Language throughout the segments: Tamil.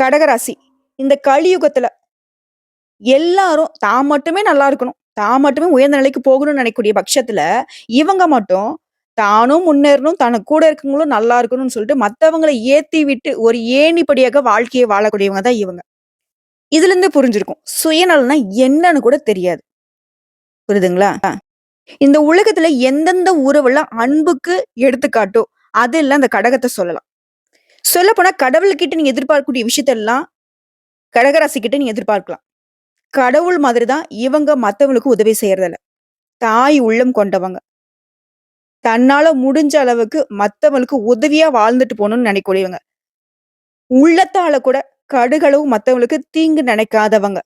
கடகராசி. இந்த கலியுகத்துல எல்லாரும் தான் மட்டுமே நல்லா இருக்கணும். தான் மட்டுமே உயர்ந்த நிலைக்கு போகணும்னு நினைக்கக்கூடிய பட்சத்துல இவங்க மட்டும் தானும் முன்னேறணும் தனக்கு கூட இருக்கவங்களும் நல்லா இருக்கணும்னு சொல்லிட்டு மத்தவங்களை ஏத்தி விட்டு ஒரு ஏணிப்படியாக வாழ்க்கையை வாழக்கூடியவங்க தான் இவங்க. இதுல இருந்து புரிஞ்சிருக்கும். சுயநலம்னா என்னன்னு கூட தெரியாது. புரியுதுங்களா? இந்த உலகத்துல எந்தெந்த உறவுலாம் அன்புக்கு எடுத்துக்காட்டோ அதெல்லாம் அந்த கடகத்தை சொல்லலாம். சொல்ல போனா கடவுள்கிட்ட நீங்க எதிர்பார்க்கக்கூடிய விஷயத்தெல்லாம் கடகராசி கிட்ட நீங்க எதிர்பார்க்கலாம். கடவுள் மாதிரி தான் இவங்க மற்றவங்களுக்கு உதவி செய்யறதில்ல. தாய் உள்ளம் கொண்டவங்க. தன்னால முடிஞ்ச அளவுக்கு மற்றவங்களுக்கு உதவியா வாழ்ந்துட்டு போகணும்னு நினைக்கக்கூடியவங்க. உள்ளத்தால கூட கடுகளவு மற்றவங்களுக்கு தீங்கு நினைக்காதவங்க.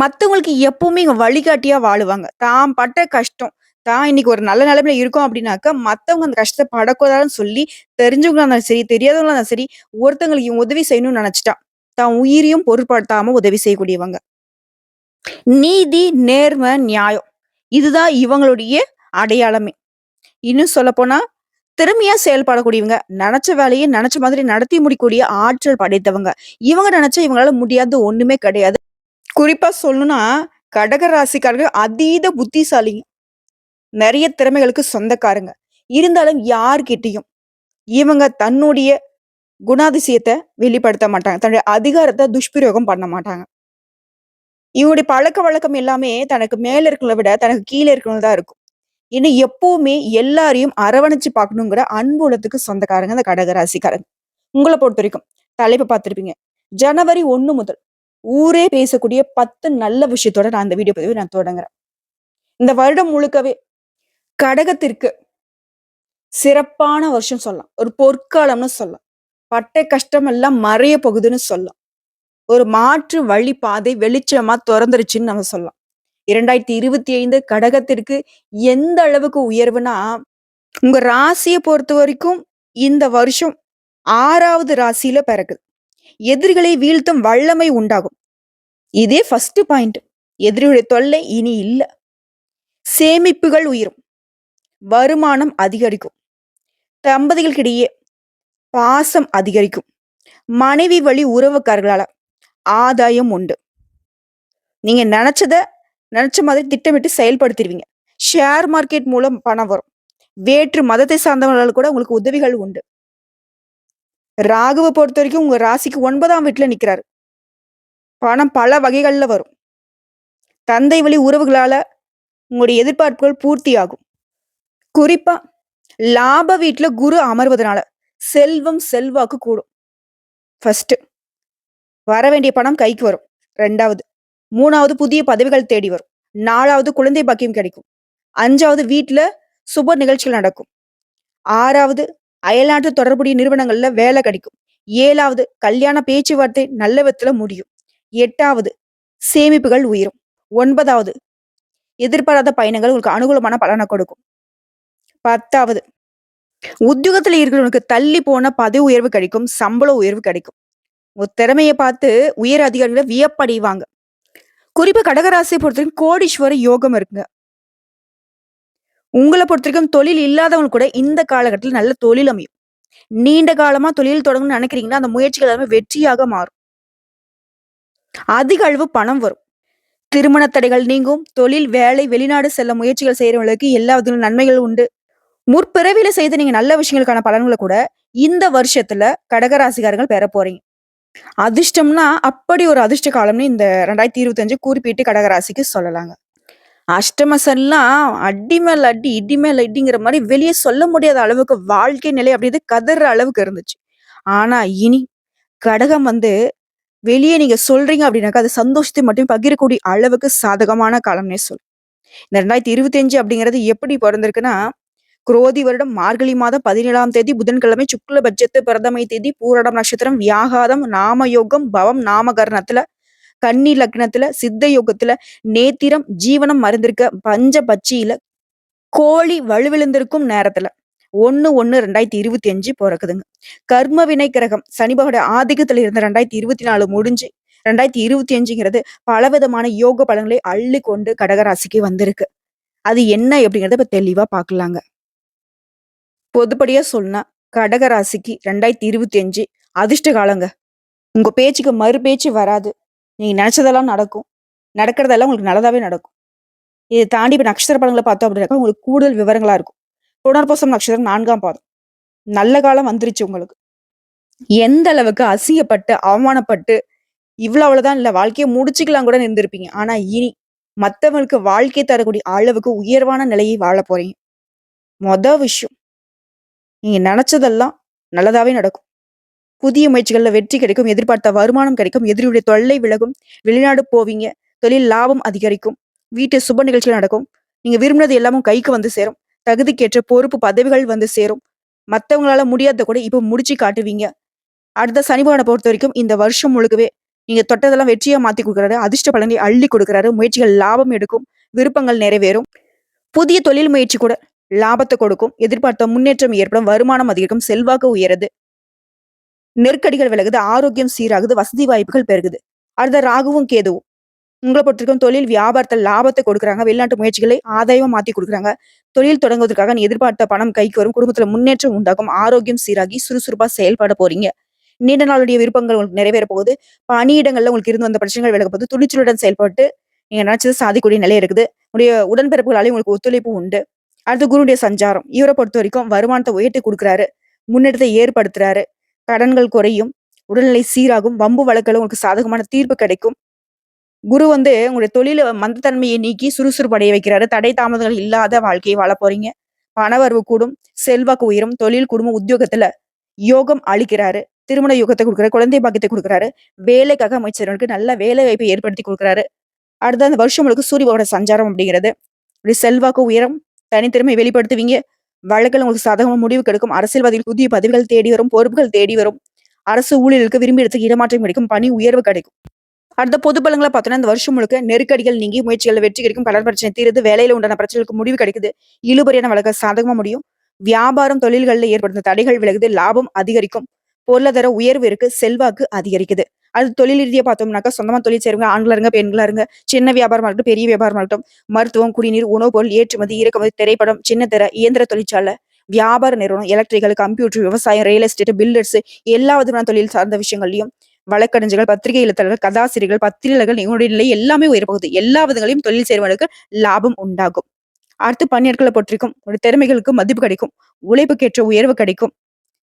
மற்றவங்களுக்கு எப்பவுமே இங்க வழிகாட்டியா வாழுவாங்க. தாம் பட்ட கஷ்டம் தான் இன்னைக்கு ஒரு நல்ல நிலைமையில இருக்கோம் அப்படின்னாக்கா மத்தவங்க அந்த கஷ்டத்தை படக்கூடாதுன்னு சொல்லி தெரிஞ்சவங்களா இருந்தாலும் சரி தெரியாதவங்களா இருந்தாலும் சரி ஒருத்தங்களுக்கு இவன் உதவி செய்யணும்னு நினைச்சிட்டான் தான் உயிரையும் பொருட்படுத்தாம உதவி செய்யக்கூடியவங்க. நீதி நேர்மை நியாயம். இதுதான் இவங்களுடைய அடையாளமே. இன்னும் சொல்ல போனா திறமையா செயல்படக்கூடியவங்க நினைச்ச வேலையை நினைச்ச மாதிரி நடத்தி முடிக்கூடிய ஆற்றல் படைத்தவங்க. இவங்க நினைச்சா இவங்களால முடியாது ஒண்ணுமே கிடையாது. குறிப்பா சொல்லணும்னா கடக ராசிக்காரர்கள் அதீத புத்திசாலிங்க. நிறைய திறமைகளுக்கு சொந்தக்காரங்க. இருந்தாலும் யார்கிட்டையும் இவங்க தன்னுடைய குணாதிசயத்தை வெளிப்படுத்த மாட்டாங்க. தன்னுடைய அதிகாரத்தை துஷ்பிரயோகம் பண்ண மாட்டாங்க. இவங்களுடைய பழக்க வழக்கம் எல்லாமே தனக்கு மேல இருக்கிறத விட தனக்கு கீழே இருக்கிறவங்க தான் இருக்கும். இன்னும் எப்பவுமே எல்லாரையும் அரவணைச்சு பார்க்கணுங்கிற அன்புலத்துக்கு சொந்தக்காரங்க அந்த கடகராசிக்காரங்க உங்களை பொறுத்த வரைக்கும் தலைப்பை பார்த்துருப்பீங்க. ஜனவரி ஒன்று முதல் ஊரே பேசக்கூடிய பத்து நல்ல விஷயத்தோட நான் அந்த வீடியோ பதிவை நான் தொடங்குறேன். இந்த வருடம் முழுக்கவே கடகத்திற்கு சிறப்பான வருஷம் சொல்லலாம். ஒரு பொற்காலம்னு சொல்லலாம். பட்ட கஷ்டம் எல்லாம் மறைய போகுதுன்னு சொல்லலாம். ஒரு மாற்று வழி பாதை வெளிச்சமா திறந்துருச்சுன்னு நம்ம சொல்லலாம். இரண்டாயிரத்தி இருபத்தி ஐந்து கடகத்திற்கு எந்த அளவுக்கு உயர்வுனா உங்க ராசியை பொறுத்த வரைக்கும் இந்த வருஷம் ஆறாவது ராசியில பிறகுது எதிரிகளை வீழ்த்தும் வல்லமை உண்டாகும். இதே ஃபர்ஸ்ட் பாயிண்ட் எதிரியுடைய தொல்லை இனி இல்லை. சேமிப்புகள் உயரும். வருமானம் அதிகரிக்கும். தம்பதிகளுக்கிடையே பாசம் அதிகரிக்கும். மனைவி வழி உறவுக்காரர்களால ஆதாயம் உண்டு. நீங்க நினைச்சத நினைச்ச மாதிரி திட்டமிட்டு செயல்படுத்திடுவீங்க. ஷேர் மார்க்கெட் மூலம் பணம் வரும். வேற்று மதத்தை சார்ந்தவர்களால் கூட உங்களுக்கு உதவிகள் உண்டு. ராகுவை பொறுத்த வரைக்கும் உங்க ராசிக்கு ஒன்பதாம் வீட்டுல நிக்கிறாரு. பணம் பல வகைகள்ல வரும். தந்தை வழி உறவுகளால உங்களுடைய எதிர்பார்ப்புகள் பூர்த்தி ஆகும் குறிப்பா லாப வீட்டுல குரு அமர்வதனால செல்வம் செல்வாக்கு கூடும். ஃபர்ஸ்ட் வர வேண்டிய பணம் கைக்கு வரும். ரெண்டாவது மூணாவது புதிய பதவிகள் தேடி வரும். நாலாவது குழந்தை பாக்கியம் கிடைக்கும். அஞ்சாவது வீட்டுல சுப நிகழ்ச்சிகள் நடக்கும். ஆறாவது அயல்நாட்டு தொடர்புடைய நிறுவனங்கள்ல வேலை கிடைக்கும். ஏழாவது கல்யாண பேச்சுவார்த்தை நல்ல விதத்துல முடியும். எட்டாவது சேமிப்புகள் உயரும். ஒன்பதாவது எதிர்பாராத பயணங்கள் உங்களுக்கு அனுகூலமான பலனை கொடுக்கும். பத்தாவது. உத்தியோகத்துல இருக்கிறவனுக்கு தள்ளி போன பதவி உயர்வு கிடைக்கும் சம்பள உயர்வு கிடைக்கும். உன் திறமையை பார்த்து உயர் அதிகாரிகளை வியப்படைவாங்க. குறிப்பா கடகராசியை பொறுத்தவரைக்கும் கோடீஸ்வர யோகம் இருக்குங்க. உங்களை பொறுத்தவரைக்கும் தொழில் இல்லாதவங்க கூட இந்த காலகட்டத்தில் நல்ல தொழில் அமையும். நீண்ட காலமா தொழில் தொடங்கணும்னு நினைக்கிறீங்கன்னா அந்த முயற்சிகள் எல்லாமே வெற்றியாக மாறும். அதிக அளவு பணம் வரும். திருமண தடைகள் நீங்கும் தொழில் வேலை வெளிநாடு செல்ல முயற்சிகள் செய்யறவங்களுக்கு எல்லா விதங்களும் நன்மைகள் உண்டு. முற்பிறவில செய்த நீங்க நல்ல விஷயங்களுக்கான பலன்களை கூட இந்த வருஷத்துல கடகராசிக்காரர்கள் பெற போறீங்க. அதிர்ஷ்டம்னா அப்படி ஒரு அதிர்ஷ்ட காலம்னு இந்த ரெண்டாயிரத்தி இருபத்தி அஞ்சு குறிப்பிட்டு கடகராசிக்கு சொல்லலாங்க. அஷ்டமசன்லாம் அடி மேல அடி இடி மேல் இடிங்கிற மாதிரி வெளியே சொல்ல முடியாத அளவுக்கு வாழ்க்கை நிலை அப்படி கதற அளவுக்கு இருந்துச்சு. ஆனா இனி கடகம் வந்து வெளியே நீங்க சொல்றீங்க அப்படின்னாக்கா அது சந்தோஷத்தை மட்டும் பகிரக்கூடிய அளவுக்கு சாதகமான காலம்னே சொல்லும் இந்த ரெண்டாயிரத்தி இருபத்தி அஞ்சு அப்படிங்கிறது எப்படி பிறந்திருக்குன்னா குரோதி வருடம் மார்கழி மாதம் பதினேழாம் தேதி புதன்கிழமை சுக்ல பட்சத்து பிரதமை தேதி பூரடம் நட்சத்திரம் வியாகாதம் நாமயோகம் பவம் நாமகரணத்துல கன்னி லக்னத்துல சித்த யோகத்துல நேத்திரம் ஜீவனம் மறந்திருக்க பஞ்ச பச்சியில கோழி வலுவிழுந்திருக்கும் நேரத்துல. ஒண்ணு ஒண்ணு ரெண்டாயிரத்தி இருபத்தி அஞ்சு பிறக்குதுங்க. கர்ம வினை கிரகம் சனிபகோட ஆதிக்கத்துல இருந்த ரெண்டாயிரத்தி இருபத்தி நாலு முடிஞ்சு ரெண்டாயிரத்தி இருபத்தி அஞ்சுங்கிறது பலவிதமான யோக பலன்களை அள்ளி கொண்டு கடகராசிக்கு வந்திருக்கு. அது என்ன அப்படிங்கிறத இப்ப தெளிவா பாக்கலாங்க. பொதுப்படியா சொன்னா கடக ராசிக்கு ரெண்டாயிரத்தி இருபத்தி அஞ்சு அதிர்ஷ்ட காலங்க. உங்க பேச்சுக்கு மறு பேச்சு வராது. நீங்க நினைச்சதெல்லாம் நடக்கும். நடக்கிறதெல்லாம் உங்களுக்கு நல்லதாவே நடக்கும். இதை தாண்டி இப்ப நட்சத்திர படங்களை பார்த்தோம் அப்படின்னாக்கா, உங்களுக்கு கூடுதல் விவரங்களா இருக்கும். புனர்போசம் நட்சத்திரம் நான்காம் பாதம். நல்ல காலம் வந்துருச்சு உங்களுக்கு. எந்த அளவுக்கு அசிங்கப்பட்டு, அவமானப்பட்டு, இவ்வளோ அவ்வளோதான் இல்ல வாழ்க்கையை முடிச்சுக்கலாம் கூட இருந்திருப்பீங்க. ஆனா இனி மற்றவங்களுக்கு வாழ்க்கை தரக்கூடிய அளவுக்கு உயர்வான நிலையை வாழப் போறீங்க. மொத விஷயம். நீங்க நினச்சதெல்லாம் நல்லதாவே நடக்கும். புதிய முயற்சிகளில் வெற்றி கிடைக்கும். எதிர்பார்த்த வருமானம் கிடைக்கும். எதிரியுடைய தொல்லை விலகும். வெளிநாடு போவீங்க. தொழில் லாபம் அதிகரிக்கும். வீட்டு சுப நிகழ்ச்சிகள் நடக்கும். நீங்க விரும்பினது எல்லாமும் கைக்கு வந்து சேரும். தகுதிக்கேற்ற பொறுப்பு, பதவிகள் வந்து சேரும். மற்றவங்களால முடியாத கூட இப்போ முடிச்சு காட்டுவீங்க. அடுத்த சனி பொறுத்த வரைக்கும் இந்த வருஷம் முழுக்கவே நீங்க தொட்டதெல்லாம் வெற்றியா மாத்தி கொடுக்குறாரு அதிர்ஷ்ட பலனை அள்ளி கொடுக்குறாரு. முயற்சிகள் லாபம் எடுக்கும். விருப்பங்கள் நிறைவேறும். புதிய தொழில் முயற்சி கூட லாபத்தை கொடுக்கும். எதிர்பார்த்த முன்னேற்றம் ஏற்படும். வருமானம் அதிகரிக்கும். செல்வாக்கு உயருது. நெருக்கடிகள் விலகுது. ஆரோக்கியம் சீராகுது. வசதி வாய்ப்புகள் பெருகுது. அடுத்த ராகுவும், கேதுவும். உங்களை பொறுத்திருக்கும் தொழில் வியாபாரத்தில் லாபத்தை கொடுக்குறாங்க. வெளிநாட்டு முயற்சிகளை ஆதாயம் மாத்தி கொடுக்குறாங்க தொழில் தொடங்குவதற்காக எதிர்பார்த்த பணம் கைக்கு வரும். குடும்பத்துல முன்னேற்றம் உண்டாகும். ஆரோக்கியம் சீராகி சுறுசுறுப்பாக செயல்பட போறீங்க. நீண்ட நாளுடைய விருப்பங்கள் உங்களுக்கு நிறைவேற போகுது. பணியிடங்கள்ல உங்களுக்கு இருந்து வந்த பிரச்சனைகள் விலக போகுது. துணிச்சலுடன் செயல்பட்டு நீங்க நினைச்சது சாதிக்கூடிய நிலை இருக்குது. உங்களுடைய உடன்பிறப்புகளாலே உங்களுக்கு ஒத்துழைப்பு உண்டு. அடுத்து குருடைய சஞ்சாரம். ஈவர பொறுத்த வரைக்கும் வருமானத்தை உயர்த்தி கொடுக்குறாரு முன்னேற்றத்தை ஏற்படுத்துறாரு. கடன்கள் குறையும். உடல்நிலை சீராகும். வம்பு வழக்கில் உங்களுக்கு சாதகமான தீர்ப்பு கிடைக்கும். குரு வந்து உங்களுடைய தொழில மந்தத்தன்மையை நீக்கி சுறுசுறுப்படைய வைக்கிறாரு. தடை தாமதங்கள் இல்லாத வாழ்க்கையை வாழப் போறீங்க. பணவரவு கூடும். செல்வாக்கு உயரும். தொழில், குடும்பம், உத்தியோகத்துல யோகம் அளிக்கிறாரு. திருமண யோகத்தை குடுக்குறாரு. குழந்தை பாக்கியத்தை கொடுக்குறாரு வேலைக்காக அமைச்சர்களுக்கு நல்ல வேலை வாய்ப்பை ஏற்படுத்தி கொடுக்குறாரு அடுத்து அந்த வருஷம் உங்களுக்கு சூரிய சஞ்சாரம் அப்படிங்கிறது. செல்வாக்கு உயரம் தனித்திறமை வெளிப்படுத்துவீங்க. வழக்குல உங்களுக்கு சாதகமாக முடிவு கிடைக்கும். அரசியல்வாதிகள் புதிய பதவிகள் தேடி வரும். பொறுப்புகள் தேடி வரும். அரசு ஊழியர்களுக்கு விரும்பி இடத்துக்கு இடமாற்றம் கிடைக்கும். பணி உயர்வு கிடைக்கும். அடுத்த பொது பலன்கள பார்த்தோம்னா, இந்த வருஷம் முழுக்க நெருக்கடிகள் நீங்கி முயற்சிகள் வெற்றி கிடைக்கும். கடன் பிரச்சனை தீருது. வேலையில உண்டான பிரச்சனைகளுக்கு முடிவு கிடைக்குது. இழுபறியான வழக்கு சாதகமாக முடியும். வியாபாரம், தொழில்களில் ஏற்படுத்த தடைகள் விலகுது. லாபம் அதிகரிக்கும். பொருளாதார உயர்வு இருக்கு. செல்வாக்கு அதிகரிக்குது. அது தொழில் ரீதியாக பார்த்தோம்னாக்கா, சொந்தமாக தொழில் செய்கிறவங்க ஆண்களாக இருங்க, பெண்களாக இருங்க. சின்ன வியாபாரமாக இருக்கட்டும், பெரிய வியாபாரமாக இருக்கட்டும். மருத்துவம், குடிநீர், உணவுப் பொருள் ஏற்றுமதி, இறக்குமதி, திரைப்படம், சின்ன திரை, இயந்திர தொழிற்சாலை, வியாபார நிறுவனம், எலக்ட்ரிக்கல், கம்ப்யூட்டர், விவசாயம், ரியல் எஸ்டேட், பில்டர்ஸ் எல்லா விதமான தொழில் சார்ந்த விஷயங்கள்லையும் வழக்கறிஞர்கள், பத்திரிகை எழுத்தாளர்கள், கதாசிரியர்கள், பத்திரிகைகள் இவங்களுடைய நிலை எல்லாமே உயரப்போகுது. எல்லா விதங்களையும் தொழில் செய்றவங்களுக்கு லாபம் உண்டாகும். அடுத்து பணியாட்களை பொற்றிக்கும் ஒரு திறமைகளுக்கு மதிப்பு கிடைக்கும். உழைப்புக்கேற்ற உயர்வு கிடைக்கும்.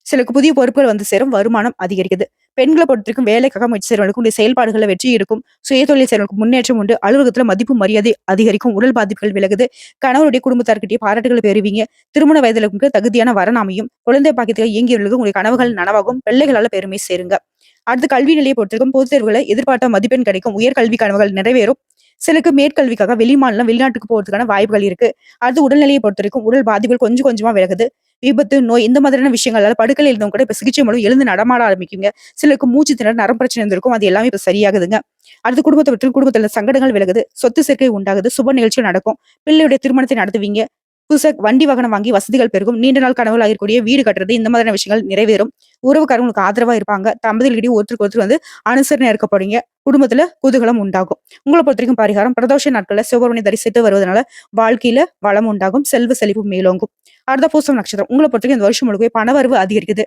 சிலருக்கு புதிய பொறுப்புகள் வந்து சேரும். வருமானம் அதிகரிக்குது. பெண்களை பொறுத்திருக்கும் வேலைக்காக முயற்சி செய்வர்களுக்கும் உடைய செயல்பாடுகள்ல வெற்றி இருக்கும். சுயதொழில் செய்றவங்களுக்கு முன்னேற்றம் உண்டு. அலுவலகத்துல மதிப்பு, மரியாதை அதிகரிக்கும். உடல் பாதிப்புகள் விலகுது. கணவருடைய குடும்பத்தார்கிட்டயே பாராட்டுகள் பெறுவீங்க. திருமண வயதுல தகுதியான வரன் அமையும். குழந்தை பாக்கியத்தில் இயங்கியவர்களுக்கு உங்களுடைய கனவுகள் நனவாகும். பிள்ளைகளால பெருமை சேருங்க. அடுத்து கல்வி நிலையை பொறுத்திருக்கும் பொதுத் தேர்வுகளை எதிர்பார்த்த மதிப்பெண் கிடைக்கும். உயர்கல்வி கனவுகள் நிறைவேறும். சிலருக்கு மேற்கல்விக்காக வெளிமாநிலம், வெளிநாட்டுக்கு போறதுக்கான வாய்ப்புகள் இருக்கு. அடுத்து உடல்நிலையை பொறுத்தவரைக்கும் உடல் பாதிப்புகள் கொஞ்சம் கொஞ்சமா விலகுது. விபத்து, நோய் இந்த மாதிரியான விஷயங்களால படுக்கையில் இருந்தவங்க கூட இப்ப சிகிச்சை மூலம் எழுந்து நடமாட ஆரம்பிக்குங்க. சிலருக்கு மூச்சு திணறல், நரம் பிரச்சனை இருந்திருக்கும். அது எல்லாமே இப்ப சரியாகுதுங்க. அடுத்து குடும்பத்த விட்டு குடும்பத்துல சங்கடங்கள் விலகுது. சொத்து சேர்க்கை உண்டாகுது. சுப நிகழ்ச்சிகள் நடக்கும். பிள்ளையுடைய திருமணத்தை நடத்துவீங்க. புதுசாக வண்டி வாகனம் வாங்கி வசதிகள் பெருகும். நீண்ட நாள் கனவுகள் இருக்கக்கூடிய வீடு கட்டுறது இந்த மாதிரியான விஷயங்கள் நிறைவேறும். உறவுக்காரங்களுக்கு ஆதரவா இருப்பாங்க. தம்பதிகளிடையே ஒருத்தருக்கு ஒருத்தர் வந்து அனுசரணை இருக்கப்படுங்க போறீங்க. குடும்பத்துல குதூகலம் உண்டாகும். உங்கள பொறுத்தவரைக்கும் பரிகாரம் பிரதோஷ நாட்கள்ல சிவபெருமானை தரிசித்து வருவதனால வாழ்க்கையில வளம் உண்டாகும். செல்வ செழிப்பு மேலோங்கும். அடுத்த பூசம் நட்சத்திரம். உங்களை பொறுத்தவரைக்கும் இந்த வருஷம் முழுக்கவே பணவரவு அதிகரிக்குது.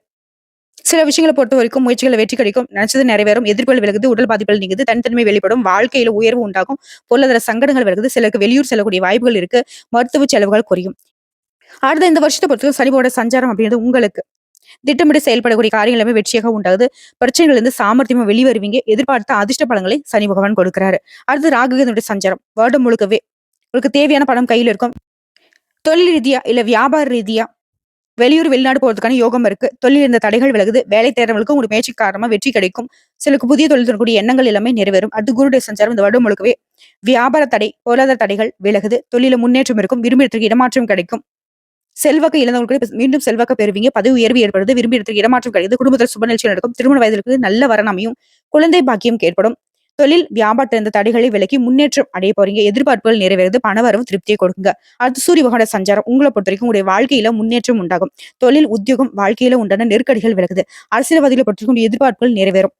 சில விஷயங்கள பொறுத்தவரைக்கும் முயற்சிகளை வெற்றி கிடைக்கும். நினைச்சது நிறைவேறும். எதிர்ப்புகள் விலகுது. உடல் பாதிப்புகள் நீங்குது. தனித்தன்மை வெளிப்படும். வாழ்க்கையில உயர்வு உண்டாகும். பொருளாதார சங்கடங்கள் விலகுது. சிலருக்கு வெளியூர் செல்லக்கூடிய வாய்ப்புகள் இருக்கு. மருத்துவ செலவுகள் குறையும். அடுத்த இந்த வருஷத்தை பொறுத்தவரைக்கும் சனிபோட சஞ்சாரம் அப்படின்றது உங்களுக்கு. திட்டமிட்டு செயல்படக்கூடிய காரியங்கள் எல்லாமே வெற்றியாக உண்டாகுது. பிரச்சனைகள் இருந்து சாமர்த்தியமா வெளிவருவீங்க. எதிர்பார்த்த அதிர்ஷ்ட பலங்களை சனி பகவான் கொடுக்கிறாரு. அடுத்து ராகு சஞ்சாரம். வருடம் முழுக்கவே உங்களுக்கு தேவையான பணம் கையில் இருக்கும். தொழில் ரீதியா இல்ல வியாபார ரீதியா வெளியூர், வெளிநாடு போறதுக்கான யோகம் இருக்கு. தொழில் இருந்த தடைகள் விலகுது. வேலை தேடுறவங்களுக்கு உங்களுடைய முயற்சி காரணமா வெற்றி கிடைக்கும். சிலருக்கு புதிய தொழில் தரக்கூடிய எண்ணங்கள் எல்லாமே நிறைவேறும். அடுத்து குருடைய சஞ்சாரம் இந்த வருடம் முழுக்கவே வியாபார தடை, பொருளாதார தடைகள் விலகுது. தொழில முன்னேற்றம் இருக்கும். விரும்பிய இடத்துக்கு இடமாற்றம் கிடைக்கும். செல்வாக்கு இழந்தவங்களுக்கு மீண்டும் செல்வாக்க பெறுவீங்க. பதவி உயர்வு ஏற்படுது. விரும்பிய இடத்துக்கு இடமாற்றம் கிடைக்குது. குடும்பத்தில் சுப நிகழ்ச்சி நடக்கும். திருமண வயதிற்கு நல்ல வரன் அமையும். குழந்தை பாக்கியம் ஏற்படும். தொழில், வியாபாரத்தில் இருந்த தடைகளை விலக்கி முன்னேற்றம் அடைய போறீங்க. எதிர்பார்ப்புகள் நிறைவேறுது. பணவரவு திருப்தியை கொடுக்குங்க. அடுத்து சூரிய பகவான சஞ்சாரம். உங்கள பொறுத்தவரைக்கும் உங்களுடைய வாழ்க்கையில முன்னேற்றம் உண்டாகும். தொழில், உத்தியோகம், வாழ்க்கையில உண்டான நெருக்கடிகள் விலகுது. அரசியல்வாதிகள பொறுத்த வரைக்கும் எதிர்பார்ப்புகள் நிறைவேறும்.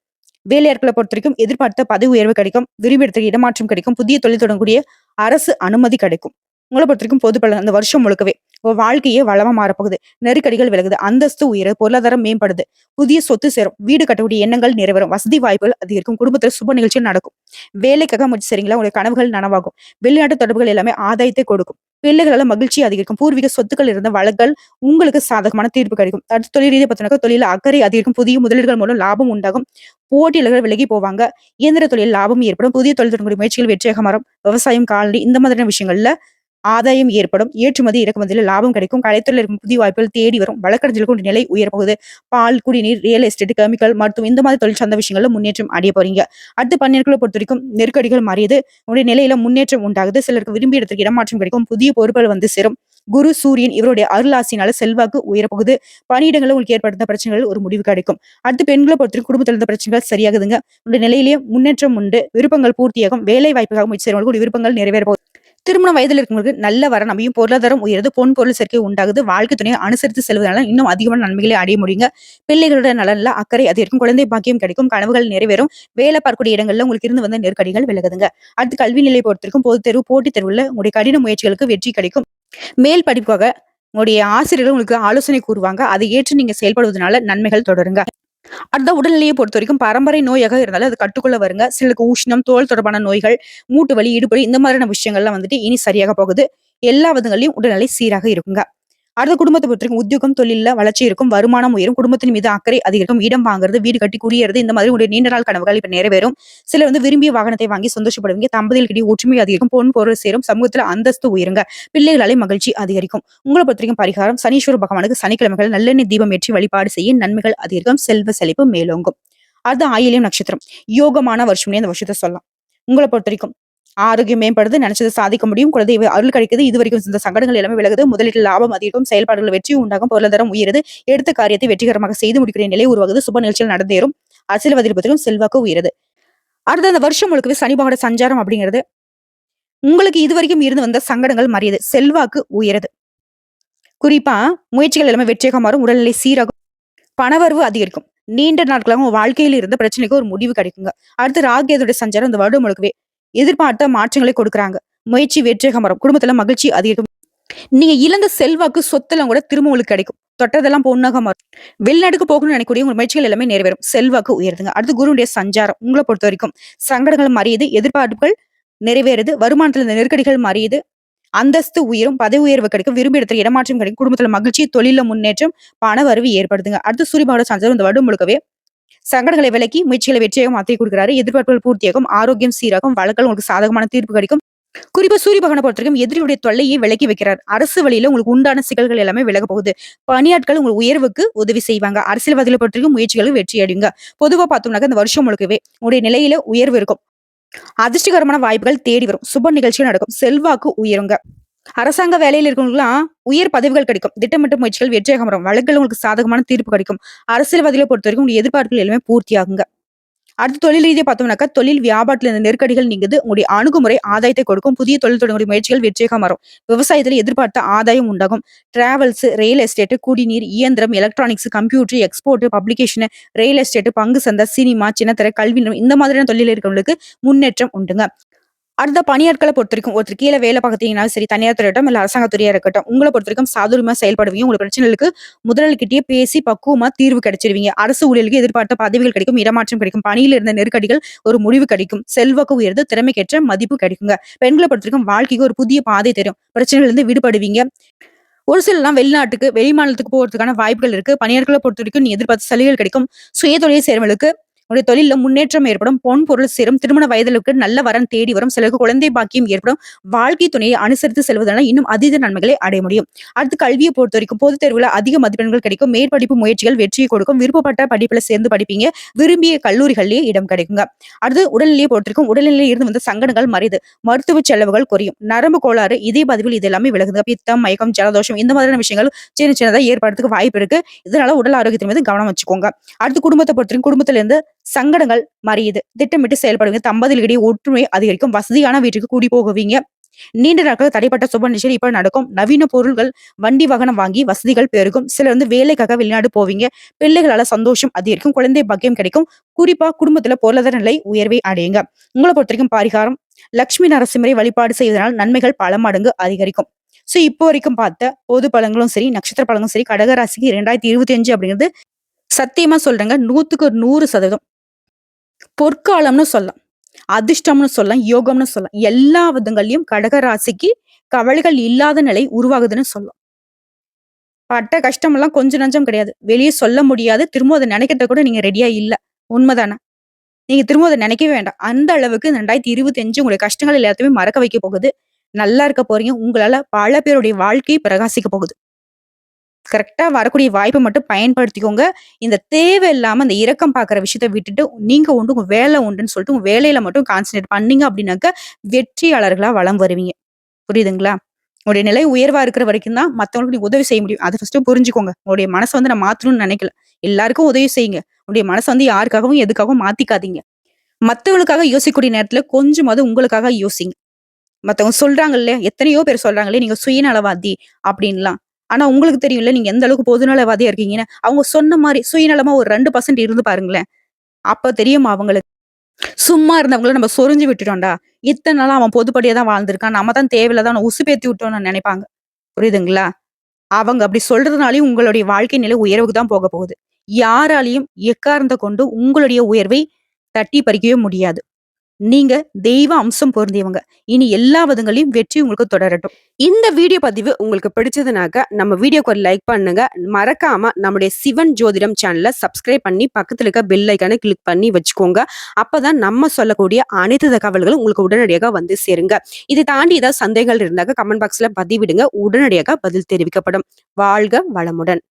வேலையாட்கள பொறுத்தவரைக்கும் எதிர்பார்த்த பதவி உயர்வு கிடைக்கும். விரும்பிய இடத்துக்கு இடமாற்றம் கிடைக்கும். புதிய தொழில் தொடங்கக்கூடிய அரசு அனுமதி கிடைக்கும். உங்கள பொறுத்தவரைக்கும் பொது பலன் அந்த வருஷம் முழுக்கவே வாழ்க்கையே வளமா மாறப்போகுது. நெருக்கடிகள் விலகுது. அந்தஸ்து உயர பொருளாதாரம் மேம்படுது. புதிய சொத்து சேரும். வீடு கட்டக்கூடிய எண்ணங்கள் நிறைவேறும். வசதி வாய்ப்புகள் அதிகரிக்கும். குடும்பத்துல சுப நிகழ்ச்சிகள் நடக்கும். வேலைக்காக முடிச்சு சரிங்களா உங்களுடைய கனவுகள் நனவாகும். வெளிநாட்டு தொடர்புகள் எல்லாமே ஆதாயத்தை கொடுக்கும். பிள்ளைகளால் மகிழ்ச்சி அதிகரிக்கும். பூர்வீக சொத்துக்கள் இருந்த வழக்குகள் உங்களுக்கு சாதகமான தீர்ப்பு கிடைக்கும். அடுத்து தொழில் ரீதியை பார்த்தோம்னாக்கா, தொழில்ல அக்கறை அதிகரிக்கும். புதிய முதலீடுகள் மூலம் லாபம் உண்டாகும். போட்டியாளர்கள் விலகி போவாங்க. இயந்திர தொழில் லாபம் ஏற்படும். புதிய தொழில் தொடங்கக்கூடிய முயற்சிகள் வெற்றியாக மாறும். விவசாயம், கால்நடை இந்த மாதிரியான விஷயங்கள்ல ஆதாயம் ஏற்படும். ஏற்றுமதி, இறக்குமதியில் லாபம் கிடைக்கும். கலைத்துறையில் இருக்கும் புதிய வாய்ப்புகள் தேடி வரும். வழக்கறிஞர்களுக்கு நிலை உயரப்போகுது. பால், குடிநீர், ரியல் எஸ்டேட், கெமிக்கல், மருத்துவம் இந்த மாதிரி தொழில் சார்ந்த விஷயங்கள்ல முன்னேற்றம் அடைய போறீங்க. அடுத்து பன்னியர்களை பொறுத்தவரைக்கும் நெருக்கடிகள் மாறியது. உடைய நிலையில முன்னேற்றம் உண்டாகுது. சிலருக்கு விரும்பிய இடத்திற்கு இடமாற்றம் கிடைக்கும். புதிய பொறுப்புகள் வந்து சேரும். குரு, சூரியன் இவருடைய அருளாசினால செல்வாக்கு உயரப்போகுது. பணியிடங்களில் உங்களுக்கு ஏற்படுத்த பிரச்சனைகள் ஒரு முடிவு கிடைக்கும். அடுத்து பெண்களை பொறுத்தவரைக்கும் குடும்பத்தில் இருந்த பிரச்சனைகள் சரியாகுதுங்க. உங்களுடைய நிலையிலேயே முன்னேற்றம் உண்டு. விருப்பங்கள் பூர்த்தியாகும். வேலை வாய்ப்புக்காக முயற்சி செய்யறவங்களுக்கு விருப்பங்கள் நிறைவேற போகுது. திருமண வயதில் இருக்கவங்களுக்கு நல்ல வர நம்மையும் பொருளாதாரம் உயருது. பொன், பொருள் சேர்க்கை உண்டாகுது. வாழ்க்கை துணையை அனுசரித்து செல்வதனால இன்னும் அதிகமான நன்மைகளை அடைய முடியுங்க. பிள்ளைகளோட நலன்ல அக்கறை அதிகரிக்கும். குழந்தை பாக்கியம் கிடைக்கும். கனவுகள் நிறைவேறும். வேலை பார்க்கக்கூடிய இடங்கள்ல உங்களுக்கு இருந்து வந்த நெருக்கடிகள் விலகுதுங்க. அடுத்து கல்வி நிலை பொறுத்தவரைக்கும் பொதுத் தேர்வு, போட்டித் தேர்வுல உங்களுடைய கடின முயற்சிகளுக்கு வெற்றி கிடைக்கும். மேல் படிப்புக்காக உங்களுடைய ஆசிரியர்கள் உங்களுக்கு ஆலோசனை கூறுவாங்க. அதை ஏற்று நீங்க செயல்படுவதனால நன்மைகள் தொடருங்க. அடுத்த உடல்நிலையை பொறுத்தவரைக்கும் பரம்பரை நோயாக இருந்தாலும் அது கட்டுக்குள்ள வருங்க. சிலருக்கு உஷ்ணம், தோல் தொடர்பான நோய்கள், மூட்டு வலி, இடுப்பு இந்த மாதிரியான விஷயங்கள்லாம் வந்துட்டு இனி சரியாக போகுது. எல்லா விதங்களையும் உடல்நிலை சீராக இருக்குங்க. அடுத்த குடும்பத்தை பொறுத்தவரைக்கும் உத்தியோகம், தொழில வளர்ச்சி இருக்கும். வருமானம் உயரும். குடும்பத்தின் மீது அக்கறை அதிகரிக்கும். இடம் வாங்குறது, வீடு கட்டி குடியேறது இந்த மாதிரி உடைய நீண்ட நாள் கனவுகள் இப்ப நிறைவேறும். சிலர் வந்து விரும்பிய வாகனத்தை வாங்கி சந்தோஷப்படுவீங்க. தம்பதிகளுக்கிடையே ஒற்றுமை அதிகரிக்கும். பொன், பொருள் சேரும். சமூகத்துல அந்தஸ்து உயருங்க. பிள்ளைகளாலே மகிழ்ச்சி அதிகரிக்கும். உங்கள பொறுத்தவரைக்கும் பரிகாரம் சனீஸ்வர பகவானுக்கு சனிக்கிழமைகள் நல்லெண்ணெய் தீபம் ஏற்றி வழிபாடு செய்ய நன்மைகள் அதிகரிக்கும். செல்வ செழிப்பு மேலோங்கும். அது ஆயிலியம் நட்சத்திரம். யோகமான வருஷம்னே இந்த வருஷத்தை சொல்லலாம். உங்களை பொறுத்த வரைக்கும் ஆரோக்கியம் மேம்படுது. நினைச்சது சாதிக்க முடியும். குழந்தை அருள் கிடைக்குது. இதுவரைக்கும் இந்த சங்கடங்கள் எல்லாமே விலகுது. முதலீட்டில் லாபம் அதிகரிக்கும். செயல்பாடுகள் வெற்றி உண்டாகும். பொருளாதாரம் உயருது. எடுத்த காரியத்தை வெற்றிகரமாக செய்து முடிக்கிற நிலை உருவாகுது. சுப நிகழ்ச்சியில் நடந்தேறும். அரசியல்வாதிகள் பொறுத்தவரைக்கும் செல்வாக்கு உயருது. அடுத்த அந்த வருஷம் முழுக்கவே சனி சஞ்சாரம் அப்படிங்கிறது உங்களுக்கு இதுவரைக்கும் இருந்து வந்த சங்கடங்கள் மறியது செல்வாக்கு உயருது. குறிப்பா முயற்சிகள் எல்லாமே வெற்றியாக மாறும். உடல்நிலை சீராகும். பணவரவு அதிகரிக்கும். நீண்ட நாட்களாக உங்க வாழ்க்கையில இருந்த பிரச்சனைக்கு ஒரு முடிவு கிடைக்குங்க. அடுத்து ராகேதுடைய சஞ்சாரம் இந்த வருடம் முழுக்கவே எதிர்பார்த்த மாற்றங்களை கொடுக்குறாங்க. முயற்சி வெற்றியாக மாறும். குடும்பத்துல மகிழ்ச்சி அதிகரிக்கும். நீங்க இழந்த செல்வாக்கு, சொத்தெல்லாம் கூட திரும்ப உங்களுக்கு கிடைக்கும். தொட்டதெல்லாம் பொண்ணாக மாறும். வெளிநாட்டுக்கு போகணும்னு நினைக்கூடிய உங்க முயற்சிகள் எல்லாமே நிறைவேறும். செல்வாக்கு உயருதுங்க. அடுத்து குருடைய சஞ்சாரம் உங்கள பொறுத்தவரைக்கும் சங்கடங்கள் மறியது எதிர்பார்ப்புகள் நிறைவேறுது. வருமானத்துல இந்த நெருக்கடிகள் மறையுது. அந்தஸ்து உயரும். பதவி உயர்வு கிடைக்கும். விரும்பிய இடத்துல இடமாற்றம் கிடைக்கும். குடும்பத்துல மகிழ்ச்சி, தொழில முன்னேற்றம், பண வரவு ஏற்படுதுங்க. அடுத்து சூரியபாவோட சஞ்சாரம் இந்த வருடம் முழுக்கவே சங்கடங்களை விலக்கி முயற்சிகளை வெற்றியாக மாற்றி கொடுக்குறாரு. எதிர்பார்ப்புகள் பூர்த்தியாகும். ஆரோக்கியம் சீராகும். வழக்கல் உங்களுக்கு சாதகமான தீர்ப்பு கிடைக்கும். குறிப்பா சூரிய பகவானை பொறுத்தவரைக்கும் எதிரியுடைய தொல்லையை விலக்கி வைக்கிறார். அரசு வழியில உங்களுக்கு உண்டான சிக்கல்கள் எல்லாமே விலக போகுது. பணியாட்கள் உங்கள் உயர்வுக்கு உதவி செய்வாங்க. அரசியல்வாதிகளை பொறுத்தவரைக்கும் முயற்சிகளும் வெற்றி அடையுங்க. பொதுவா பார்த்தோம்னாக்க இந்த வருஷம் முழுக்கவே உங்களுடைய நிலையில உயர்வு இருக்கும். அதிர்ஷ்டகரமான வாய்ப்புகள் தேடி வரும். சுப நிகழ்ச்சிகள் நடக்கும். செல்வாக்கு உயருங்க. அரசாங்க வேலையில் இருக்கவங்களுக்குலாம் உயர் பதவிகள் கிடைக்கும். திட்டமிட்ட முயற்சிகள் வெற்றியாக வரும் வழக்கில் உங்களுக்கு சாதகமான தீர்ப்பு கிடைக்கும். அரசியல்வாதிகளை பொறுத்தவரைக்கும் உங்களுடைய எதிர்பார்ப்புகள் எல்லாமே பூர்த்தியாகுங்க. அடுத்து தொழில் ரீதியை பார்த்தோம்னாக்கா, தொழில் வியாபாரத்துல இருந்த நெருக்கடிகள் நீங்குது. உங்களுடைய அணுகுமுறை ஆதாயத்தை கொடுக்கும். புதிய தொழில் தொடங்கக்கூடிய முயற்சிகள் வெற்றியாக மாறும். விவசாயத்தில் எதிர்பார்த்த ஆதாயம் உண்டாகும். டிராவல்ஸ், ரியல் எஸ்டேட், குடிநீர், இயந்திரம், electronics, computer, export, publication, real estate, பங்கு சந்தை, சினிமா, சின்னத்திரை, கல்வி இந்த மாதிரியான தொழில் இருக்கிறவங்களுக்கு முன்னேற்றம் உண்டுங்க. அடுத்த பணியாட்களை பொறுத்த வரைக்கும் ஒருத்தர் கீழே வேலை பார்த்தீங்கன்னாலும் சரி, தனியார் துறையாகட்டும், இல்லை அரசாங்கத்துறையாக இருக்கட்டும் இருக்கட்டும், பொறுத்த வரைக்கும் சாதுரியமாக செயல்படுவீங்க. உங்கள் பிரச்சனைகளுக்கு முதலாளிகிட்டயே பேசி பக்குவமா தீர்வு கிடைச்சிருவீங்க. அரசு ஊழியர்களுக்கு எதிர்பார்த்த பதவிகள் கிடைக்கும். இடமாற்றம் கிடைக்கும். பணியில் இருந்த நெருக்கடிகள் ஒரு முடிவு கிடைக்கும். செல்வாக்கு உயர்ந்து திறமைக்கேற்ற மதிப்பு கிடைக்குங்க. பெண்களை பொறுத்தவரைக்கும் வாழ்க்கைக்கு ஒரு புதிய பாதை தெரியும். பிரச்சனைகள்ல இருந்து விடுபடுவீங்க. ஒரு சிலர்லாம் வெளிநாட்டுக்கு, வெளிமாநிலத்துக்கு போறதுக்கான வாய்ப்புகள் இருக்கு. பொறுத்த பொறுத்தவரைக்கும் நீ எதிர்பார்த்த சலுகைகள் கிடைக்கும். சுயதொழில் சேர்வலுக்கு உங்களுடைய தொழில்ல முன்னேற்றம் ஏற்படும். பொன், பொருள் சேரும். திருமண வயதிலுக்கு நல்ல வரன் தேடி வரும். சிலருக்கு குழந்தை பாக்கியம் ஏற்படும். வாழ்க்கை துணையை அனுசரித்து செல்வதனால் இன்னும் அதீத நன்மைகளை அடைய முடியும். அடுத்து கல்வியை பொறுத்த வரைக்கும் பொதுத் தேர்வுல அதிக மதிப்பெண்கள் கிடைக்கும். மேற்படிப்பு முயற்சிகள் வெற்றியை கொடுக்கும். விருப்பப்பட்ட படிப்புல சேர்ந்து படிப்பீங்க. விரும்பிய கல்லூரிகள்லயே இடம் கிடைக்குங்க. அடுத்து உடல்நிலையை பொறுத்திருக்கும் உடல்நிலையில இருந்து வந்து சங்கடங்கள் மறையுது. மருத்துவ செலவுகள் குறையும். நரம்பு கோளாறு, இதே பதிவில் இது எல்லாமே விலகுது. பித்தம், மயக்கம், ஜலதோஷம் இந்த மாதிரியான விஷயங்கள் சின்ன சின்னதா ஏற்படுறதுக்கு வாய்ப்பு இருக்கு. இதனால உடல் ஆரோக்கியத்தின் மீது கவனம் வச்சுக்கோங்க. அடுத்து குடும்பத்தை பொறுத்தவரைக்கும் குடும்பத்துல இருந்து சங்கடங்கள் மறையுது. திட்டமிட்டு செயல்படுவீங்க. தம்பதிகளிடையே ஒற்றுமை அதிகரிக்கும். வசதியான வீட்டுக்கு கூடி போகுவீங்க. நீண்ட நாட்கள் தடைப்பட்ட சுப நிகழ்ச்சி இப்ப நடக்கும். நவீன பொருள்கள் வண்டி வாகனம் வாங்கி வசதிகள் பெருகும். சிலர் வந்து வேலைக்காக வெளிநாடு போவீங்க. பிள்ளைகளால சந்தோஷம் அதிகரிக்கும். குழந்தை பாக்கியம் கிடைக்கும். குறிப்பா குடும்பத்துல பொருளாதார நிலை உயர்வை அடையுங்க. உங்களை பொறுத்த வரைக்கும் பரிகாரம் லட்சுமி நரசிம்மரை வழிபாடு செய்வதனால் நன்மைகள் பல மடங்கு அதிகரிக்கும். சோ இப்போ வரைக்கும் பார்த்த பொது பழங்களும் சரி நட்சத்திர பழங்களும் சரி கடகராசிக்கு இரண்டாயிரத்தி இருபத்தி அஞ்சு அப்படிங்கிறது சத்தியமா சொல்றேங்க. நூத்துக்கு நூறு சதவீதம். பொற்காலம்னு சொல்லலாம். அதிர்ஷ்டம்னு சொல்லலாம் யோகம்னு சொல்லலாம். எல்லா விதங்கள்லயும் கடகராசிக்கு கவலைகள் இல்லாத நிலை உருவாகுதுன்னு சொல்லலாம். பட்ட கஷ்டம் எல்லாம் கொஞ்சம் நஞ்சம் கிடையாது. வெளியே சொல்ல முடியாது. திரும்ப அதை நினைக்கிறத கூட நீங்க ரெடியா இல்லை. உண்மைதானே? நீங்க திரும்ப அதை நினைக்கவே வேண்டாம். அந்த அளவுக்கு இந்த ரெண்டாயிரத்தி இருபத்தி அஞ்சு உங்களுடைய கஷ்டங்கள் எல்லாத்தையுமே மறக்க வைக்க போகுது. நல்லா இருக்க போறீங்க. உங்களால பல பேருடைய வாழ்க்கை பிரகாசிக்க போகுது. கரெக்டாக வரக்கூடிய வாய்ப்பை மட்டும் பயன்படுத்திக்கோங்க. இந்த தேவை இல்லாமல் இந்த இரக்கம் பார்க்குற விஷயத்த விட்டுட்டு நீங்கள் உண்டு உங்கள் வேலை உண்டுன்னு சொல்லிட்டு உங்கள் வேலையில மட்டும் கான்சென்ட்ரேட் பண்ணீங்க அப்படின்னாக்க வெற்றியாளர்களா வளம் வருவீங்க. புரியுதுங்களா? உங்களுடைய நிலை உயர்வா இருக்கிற வரைக்கும் தான் மத்தவங்களுக்கு நீ உதவி செய்ய முடியும். அதை ஃபஸ்ட்டு புரிஞ்சுக்கோங்க. உங்களுடைய மனசை வந்து நான் மாற்றணும்னு நினைக்கல. எல்லாருக்கும் உதவி செய்யுங்க. உங்களுடைய மனசை வந்து யாருக்காகவும் எதுக்காகவும் மாத்திக்காதீங்க. மற்றவங்களுக்காக யோசிக்கக்கூடிய நேரத்துல கொஞ்சமாவது உங்களுக்காக யோசிங்க. மற்றவங்க சொல்றாங்க இல்லையா? எத்தனையோ பேர் சொல்றாங்களே நீங்க சுயநலவாதி அப்படின்லாம். ஆனா உங்களுக்கு தெரியும்ல நீங்க எந்த அளவுக்கு பொதுநலவாதியா இருக்கீங்கன்னு. அவங்க சொன்ன மாதிரி சுயநலமா ஒரு ரெண்டு பர்சன்ட் இருந்து பாருங்களேன். அப்ப தெரியுமா அவங்களுக்கு? சும்மா இருந்தவங்கள நம்ம சொரிஞ்சு விட்டுட்டோம்டா. இத்தனை நாளா அவன் பொதுப்படியா தான் வாழ்ந்திருக்கான். நம்ம தான் தேவையில்லாத உசு உசுப்பேத்தி விட்டோம்னு நினைப்பாங்க. புரியுதுங்களா? அவங்க அப்படி சொல்றதுனாலயும் உங்களுடைய வாழ்க்கை நிலை உயர்வுக்கு தான் போக போகுது. யாராலையும் எக்காரணத்தை கொண்டு உங்களுடைய உயர்வை தட்டி பறிக்கவே முடியாது. நீங்க தெய்வ அம்சம் பொருந்தியவங்க. இனி எல்லா விதங்களையும் வெற்றி உங்களுக்கு தொடரட்டும். இந்த வீடியோ பதிவு உங்களுக்கு பிடிச்சதுனாக்க நம்ம வீடியோக்கு ஒரு லைக் பண்ணுங்க. மறக்காம நம்முடைய சிவன் ஜோதிடம் சேனலை சப்ஸ்கிரைப் பண்ணி பக்கத்துல இருக்க பெல் ஐக்கானை கிளிக் பண்ணி வச்சுக்கோங்க. அப்பதான் நம்ம சொல்லக்கூடிய அனைத்து தகவல்களும் உங்களுக்கு உடனடியாக வந்து சேருங்க. இதை தாண்டி ஏதாவது சந்தேகங்கள் இருந்தாக்க கமெண்ட் பாக்ஸ்ல பதிவிடுங்க. உடனடியாக பதில் தெரிவிக்கப்படும். வாழ்க வளமுடன்.